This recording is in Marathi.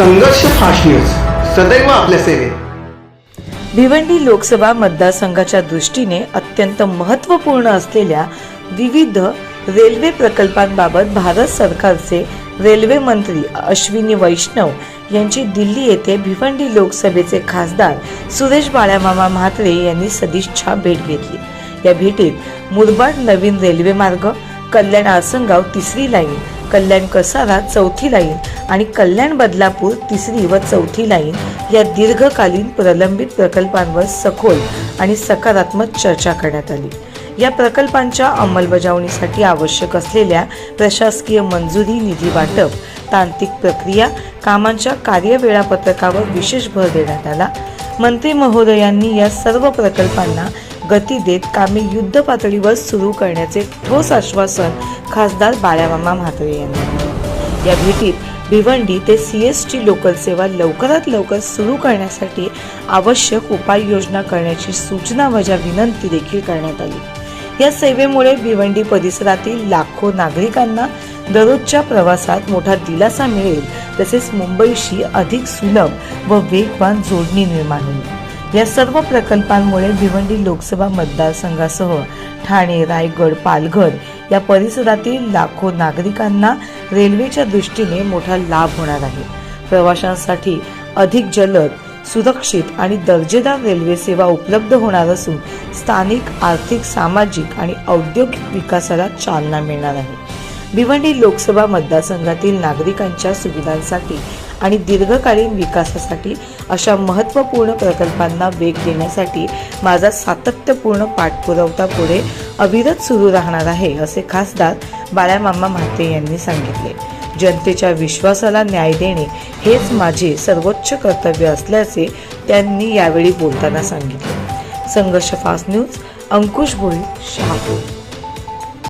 संघर्ष फास्ट न्यूज. सदैव आपल्या सेवेत. भिवंडी लोकसभा मतदारसंघाच्या दृष्टीने अत्यंत महत्त्वपूर्ण असलेल्या विविध रेल्वे प्रकल्पांबाबत भारत सरकारचे रेल्वे मंत्री अश्विनी वैष्णव यांची दिल्ली येथे भिवंडी लोकसभेचे खासदार सुरेश बाळामामा म्हात्रे यांनी सदिच्छा भेट घेतली. या भेटीत मुरबाड नवीन रेल्वे मार्ग कल्याण आसनगाव तिसरी लाईन कल्याण कसारा चौथी लाईन आणि कल्याण बदलापूर तिसरी व चौथी लाईन या दीर्घकालीन प्रलंबित प्रकल्पांवर सखोल आणि सकारात्मक चर्चा करण्यात आली. या प्रकल्पांच्या अंमलबजावणीसाठी आवश्यक असलेल्या प्रशासकीय मंजुरी निधी वाटप तांत्रिक प्रक्रिया कामांच्या कार्यवेळापत्रकावर विशेष भर देण्यात आला. मंत्री महोदयांनी या सर्व प्रकल्पांना गती देत कामे युद्ध पातळीवर सुरू करण्याचे ठोस आश्वासन खासदार बाळ्यामामा म्हात्रे यांनी या भेटीत भिवंडी ते सी एस टी लोकल सेवा लवकरात लवकर सुरू करण्यासाठी आवश्यक उपाययोजना करण्याची सूचना वजा विनंती देखील करण्यात आली. या सेवेमुळे भिवंडी परिसरातील लाखो नागरिकांना दररोजच्या प्रवासात मोठा दिलासा मिळेल तसेच मुंबईशी अधिक सुलभ व वेगवान जोडणी निर्माण होईल. या सर्व प्रकल्पांमुळे भिवंडी लोकसभा मतदारसंघासह ठाणे रायगड पालघर या परिसरातील लाखो नागरिकांना रेल्वेच्या दृष्टीने मोठा लाभ होणार आहे. प्रवाशांसाठी अधिक जलद सुरक्षित आणि दर्जेदार रेल्वे सेवा उपलब्ध होणार असून स्थानिक आर्थिक सामाजिक आणि औद्योगिक विकासाला चालना मिळणार आहे. भिवंडी लोकसभा मतदारसंघातील नागरिकांच्या सुविधांसाठी आणि दीर्घकालीन विकासासाठी अशा महत्त्वपूर्ण प्रकल्पांना वेग देण्यासाठी माझा सातत्यपूर्ण पाठपुरवठा पुढे अविरत सुरू राहणार आहे असे खासदार बाळ्यामामा म्हाते यांनी सांगितले. जनतेच्या विश्वासाला न्याय देणे हेच माझे सर्वोच्च कर्तव्य असल्याचे त्यांनी यावेळी बोलताना सांगितले. Sangharsh fast news Ankush Bhoi Shahapur.